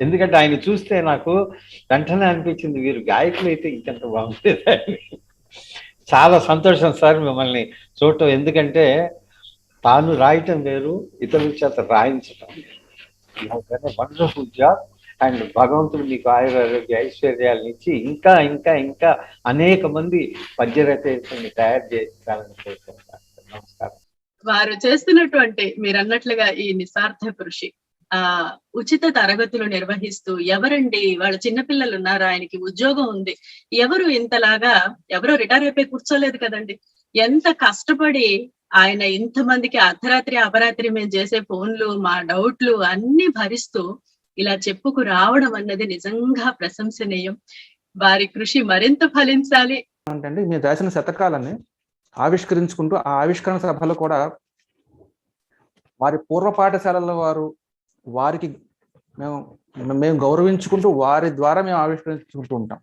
ఎందుకంటే ఆయన చూస్తే నాకు వెంటనే అనిపించింది వీరు గాయకులు అయితే ఇంకెంత బాగుంటుంది చాలా సంతోషం సార్ మిమ్మల్ని చూడటం. ఎందుకంటే తాను రాయటం వేరు ఇతరుల చేత రాయించటం వండర్ఫుల్ జాబ్. అండ్ భగవంతుడు మీకు ఆయురారోగ్య ఐశ్వర్యాలను ఇచ్చి ఇంకా ఇంకా ఇంకా అనేక మంది పద్య రచయితల్ని తయారు చేయించాలని కోరుకుంటున్నాను. నమస్కారం. వారు చేస్తున్నటువంటి మీరు అన్నట్లుగా ఈ నిస్వార్థ కృషి. ఆ ఉచిత తరగతులు నిర్వహిస్తూ ఎవరండి? వాళ్ళ చిన్నపిల్లలు ఉన్నారు? ఆయనకి ఉద్యోగం ఉంది. ఎవరు ఇంతలాగా ఎవరు రిటైర్ అయిపోయి కూర్చోలేదు కదండి. ఎంత కష్టపడి ఆయన ఇంతమందికి అర్ధరాత్రి అపరాత్రి మేము చేసే ఫోన్లు మా డౌట్లు అన్ని భరిస్తూ ఇలా చెప్పుకు రావడం అన్నది నిజంగా ప్రశంసనీయం. వారి కృషి మరింత ఫలించాలి. అంటే మేము రాసిన శతకాలని ఆవిష్కరించుకుంటూ ఆ ఆవిష్కరణ సభలో కూడా వారి పూర్వ పాఠశాలల వారు వారికి మేము మేము గౌరవించుకుంటూ వారి ద్వారా మేము ఆవిష్కరించుకుంటూ ఉంటాం.